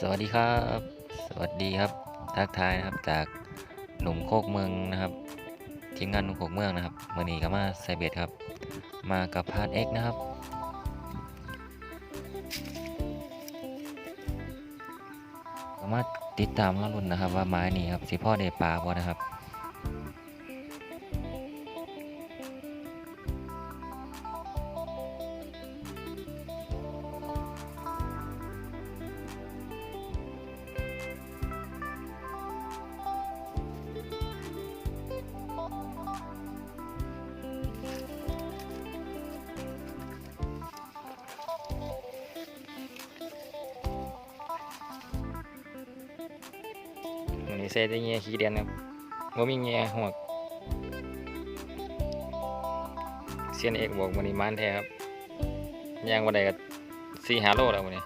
สวัสดีครับ สวัสดีครับ ทักทายนะครับจากหนุ่มโคกเมืองนะครับ ทีมงานหนุ่มโคกเมืองนะครับเมื่อนี้ก็มาไซเบียดครับ มากับพาร์ทเอ็กนะครับก็มาติดตามมาลุ้นนะครับว่าไม้นี้ครับสิพ่อเดปลาบ่นะครับ นนี้เซตได้เงี้ยขี้เดียนครับว่ามีเงี้ยหัวกเซียนเอกบอกวันนี้มันแท้ครับย่างวันใดก็สี่หาโลแล้ววันนี้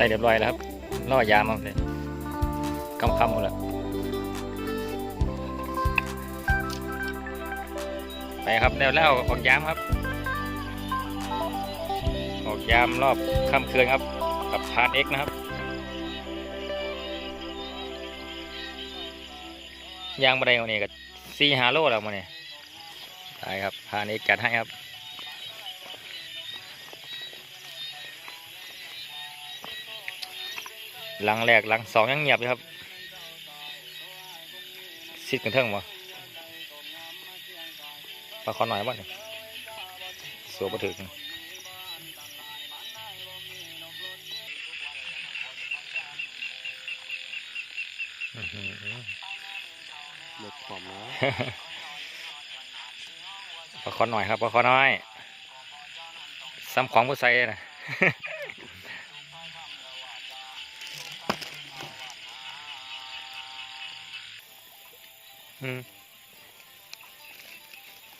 ใส่เรียบร้อยแล้วครับล่อยามมาเลยคำคำหมดแล้วไปครับแล้วแล้วออกยามครับ ออกยามรอบค่ำคืนครับ กับพานเอ็กนะครับยางบันไดวันนี้ก็สี่ฮาโลแล้ววันนี้ได้ครับพานเอ็กจัดให้ครับ หลังแรกหลังสองยังเงียบอยู่ครับซิดกันเทิงบ่ปลาคอหน่อยบ่เนี่ยสัวปลาถึกอื้อหือหมดความนะปลาคอหน่อยครับปลาคอน้อยซ้ำของผู้ใส่นะ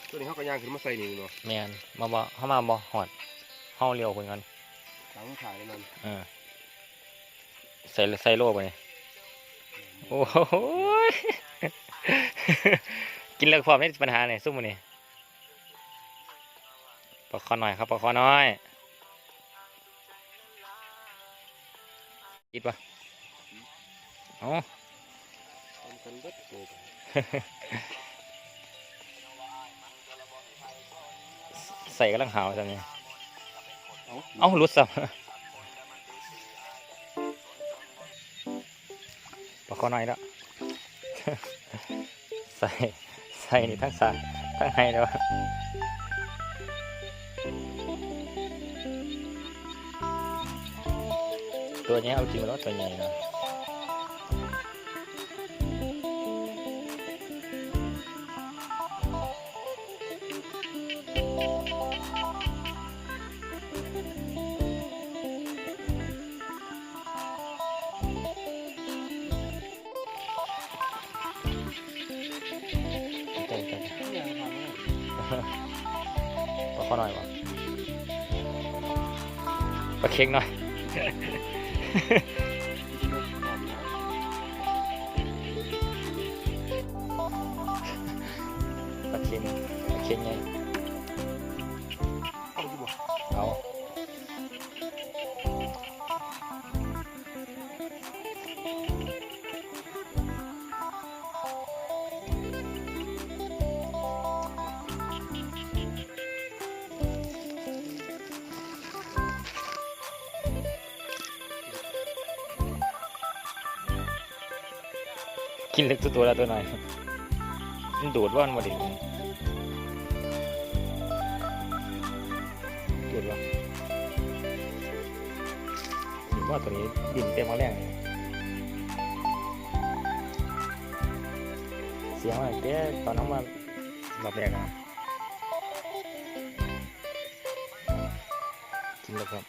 ตัวนี้เขาก็ย่างขึ้นมาใส่นี่เนาะแมนมาบ่เข้ามาบ่หอดห้าเรียวคนกันถังขายนั่นเออใส่ใส่โลไปนี่โอ้โหยกินเลิกพร้อมนี่ปัญหาเนี่ยซุ่มมันนี่ปลาคอหน่อยครับปลาคอน้อยคิดปะเอ๋อทำ กันเบิดเลยใส่กำลังหาวจังนี่เอ้าเอ้ารุดซ้ำปลาคอน้อยแล้วใส่ใส่นี่ทั้งสายทั้งไห้แล้วะตัวนี้เอาจริงแล้วตัวใหญ่นะ ปลาเค็งหน่อย กินเล็กตัวละตัวหน่อยมันดูดว่ามันมาดิดูดว่าดูดว่าตัวนี้ดินเต็มมาแรงเสียงอะไรเต้ตอนนั้นมาหลับแรกนะกินแล้วครับ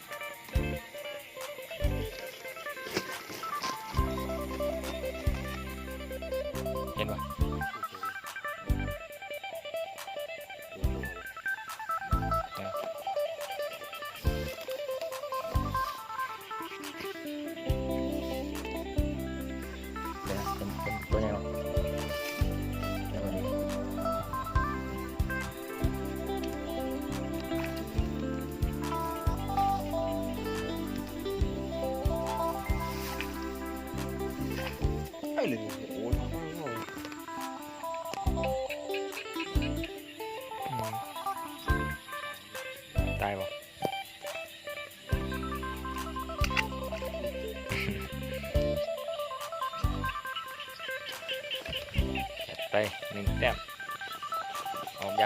เห็นปะเดี๋ย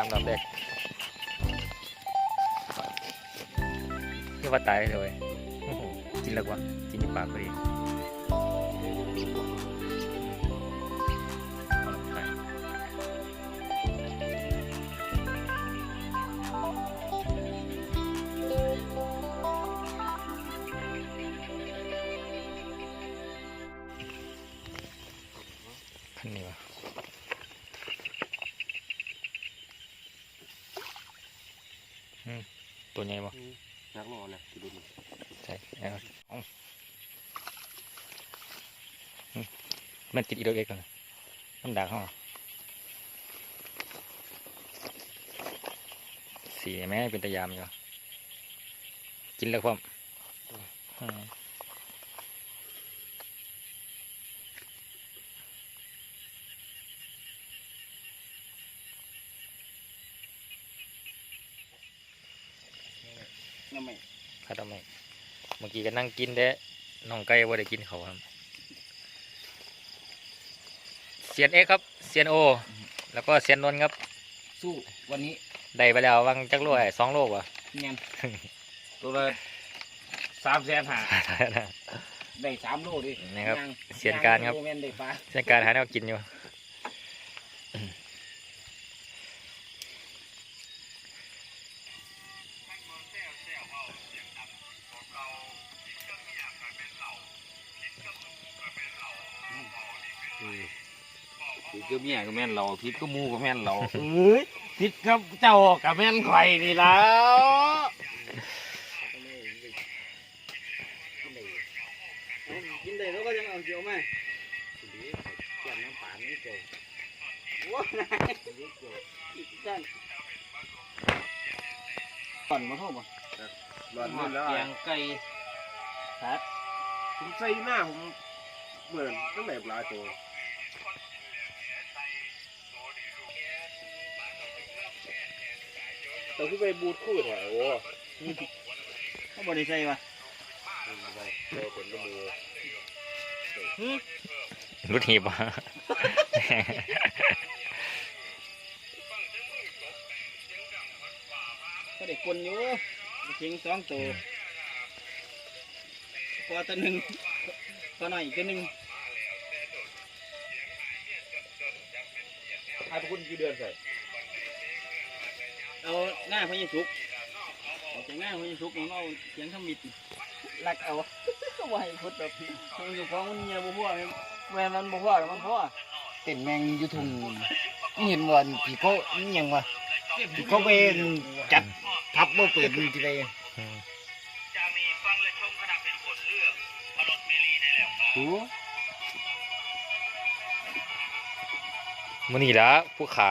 ามลำแรกนี่ว่าตายเลยโอ้โหกินแล้วกว่ากินในปากพอดี มันติดอีโดเอ็กซ์กันนะมันดักเขาเหรอสีแม่เป็นตะยามอยู่กินแล้วความอืมน้ำไม่ข้าทำไมเมื่อกี้ก็นั่งกินเด้น้องไก่ว่าได้กินเขาวครับ เซียนเอ็กซ์ครับเซียนโอ แล้วก็เซียนนนท์ครับ สู้วันนี้ได้ไปแล้ววางจักโลไอ้สองโลวะเงี้ยตัวละสามแสนห้าได้สามโลดินะครับย่งเสียนการครับย่งโมเมนต์ได้ปลาเส้นการหาแนวกินอยู่ พิษก็เมียก็แม่นเราพิษก็หมูก็แม่นเราเอ้ยพิษกับเจ้ากับแม่นข่อยนี่แล้วกินได้แล้วก็ยังเอาเกี่ยวไหมแกน้ำป่านนี่เกี่ยวว้าวนะด้านก่อนมาเข้ามาหลอนนี่แล้วแกงไก่ครับผมใส่หน้าผมเหมือนตั้งแต่ปลาตัว ตัวที่ไปบูดคู่แถวโอ้เขาบริใจวะเจอผลละมือรุดหีบวะก็ได้คนอยู่เชียงสองตัวพอตัวหนึ่งตัวหน่อยอีกตัวหนึ่งให้พวกคุณกี่เดือนใส่ เอาหน้าพญาสุกเอาจากหน้าพญาสุกของเราเสียงทำมิดลักเอาก็ว่าให้พุทธแบบพญาสุกของมันเงียบบ่พ่อแม่มันบ่พ่อหรอกมันพ่อเต้นแมงอยู่ทุ่งนี่เห็นว่าพี่เขานี่ยังวะพี่เขาไปจัดทับบ่เปิดดูทีไรหูมื่อนี้ละผู้ขา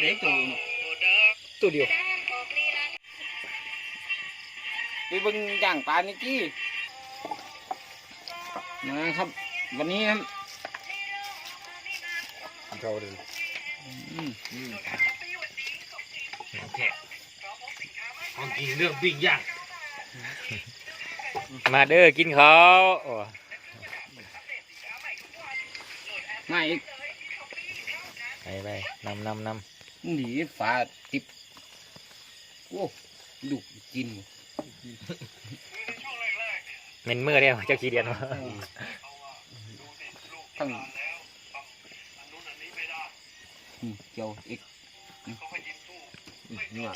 เนาะตัวเดียวไปเบิ่งย่างปลานี่กี้นะครับ วันนี้ครับเขาเลยอืมแค่ของกินเรื่องปิ้งย่างมาเด้อกินข้าวโอ้มาอีกไปไปนำนำน หนีฝาติบโอ้ลูกกินำเม็นมือเดียวเจ้าขี้เดียนวะทั้งอืมเกี่ยวอีก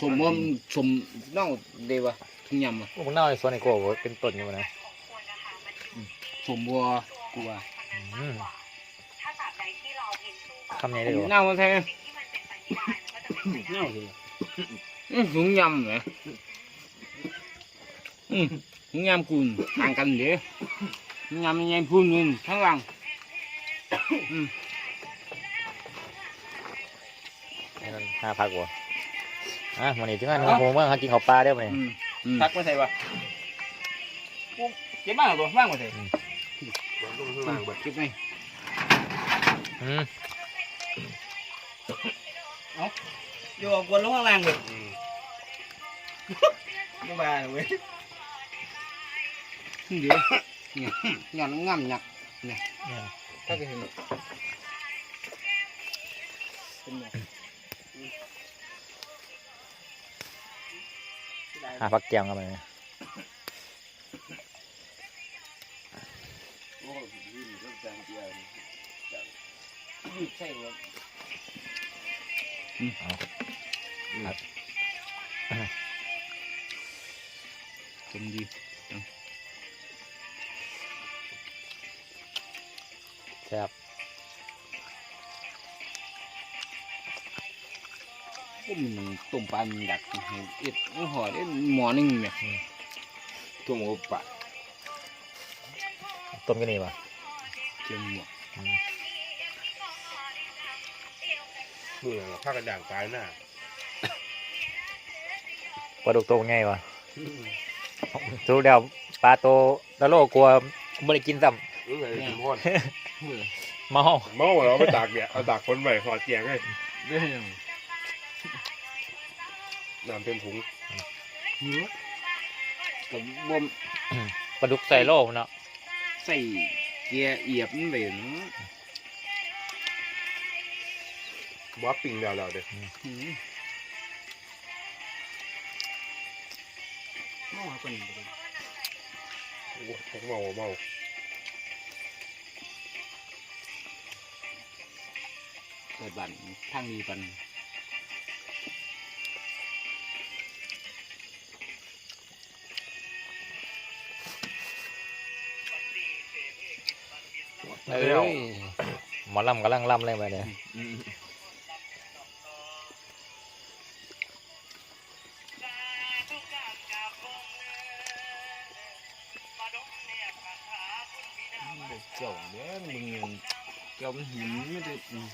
ชมว่ามันชมเน่าเดวะทุ่งยำอะพวกมึงเน่าในสวนไอโก้บ่เป็นต้นอยู่บ่นะชมวัวกูว่าอืมคำไหนได้ดูเน่ามาแทน เน่าสิอืมถุงยำเหรออืมถุงยำกุนต่างกันเดี๋ยวถุงยำยังไงพูนนึงข้างหลังอืมให้มันห้าพักบ่อะวันนี้ถึงงานของผมเมื่อเขากินข้าวปลาได้อบ่เนี่ยอืมอืมพักมาใส่บ่กูเก็บบ้างบ่บ้างมาใส่เก็บไว้อืม อยู่กับวนลงข้างล่างเว้ยบ่มาเว้ยเดี๋ยวเนี่ยหย่อนง่ำหยักเนี่ยถ้าจะเห็นเป็นไงห้าพักแกงกันไปเนี่ยยืด ใส่บ่จมดีแซ่บก็มันต้มปลามันดักให้เอ็ดมันห่อได้หมอหนึงเนี่ยทุ่มกับปะต้มกันนี่ป่ะเจียมหมอเมื่อผ้ากระด่างตายหน้า ปลาดุกตัวไงวะสู้เดียวปลาโตแล้วโลกกลัวไม่ได้กินซ้เออไอ้ทุกคนำเมาเมาเราไปตากเนี่ยเอาตากคนใหม่ขอเจียงให้เด้อน้ำเต็มถุงเนื้อกับบ่มปลาดุกใส่โลเนาะใส่เกียร์เอียบมันไปเนาะบ้าปิ้งแล้วเราเด้ออื เมาคนนี้โอ้เมาเมาใส่บันทางดีปันเอ้ยหมอลำกำลังลำเลยไปเนี่ย เกี่ยวเด้อมึงเกี่ยวมันหินไม่ได้อืม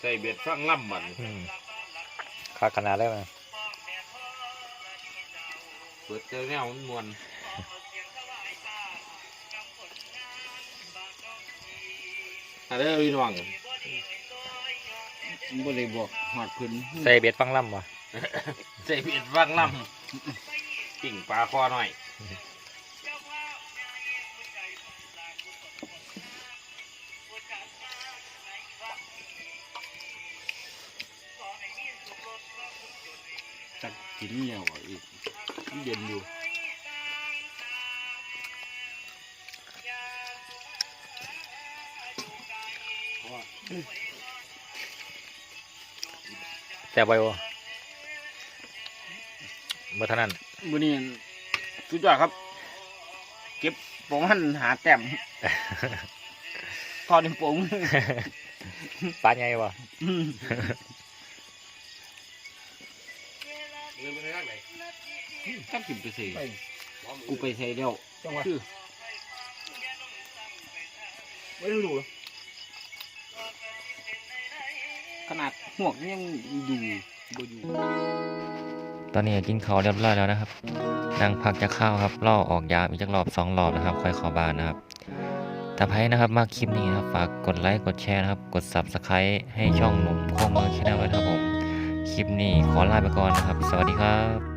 ใส่เบ็ดฟังล่ำมันอืมขาขนาดเลยมั้ยเปิดเจอแนวมันมวน อะไรพี่น้องบ่ได้บอกหอดพื้นใส่เบ็ดฟังลำวะใส่เบ็ดฟังล่ำปิ่งปลาคอหน่อยจักกินแล้วอะอีกมันเย็นอยู่ แต่บไปบ่เมื่อเท่านั้นมื้อนี้สุดยอดครับ เก็บประมาณหาแต้มพอนิ้วโป้งปลาใหญ่บ่อืมตั้งกินไปสิกูไปใส่แล้วจังหวะคือไม่ต้องดูหร นาดหวกยังอยู่บ่อยู่ตอนนี้กินข้าวเรียบร้อยแล้วนะครับนั่งพักจะข้าวครับล่อออกยามอีกจักรอบสองรอบนะครับค่อยข้าบ้านนะครับถ้าใครนะครับมาคลิปนี้นะครับฝากกดไลค์กดแชร์นะครับ กด Subscribe ให้ช่องหนุ่มโคงมืองชแนลด้วยนะครับผม คลิปนี้ขอลาไปก่อนนะครับ สวัสดีครับ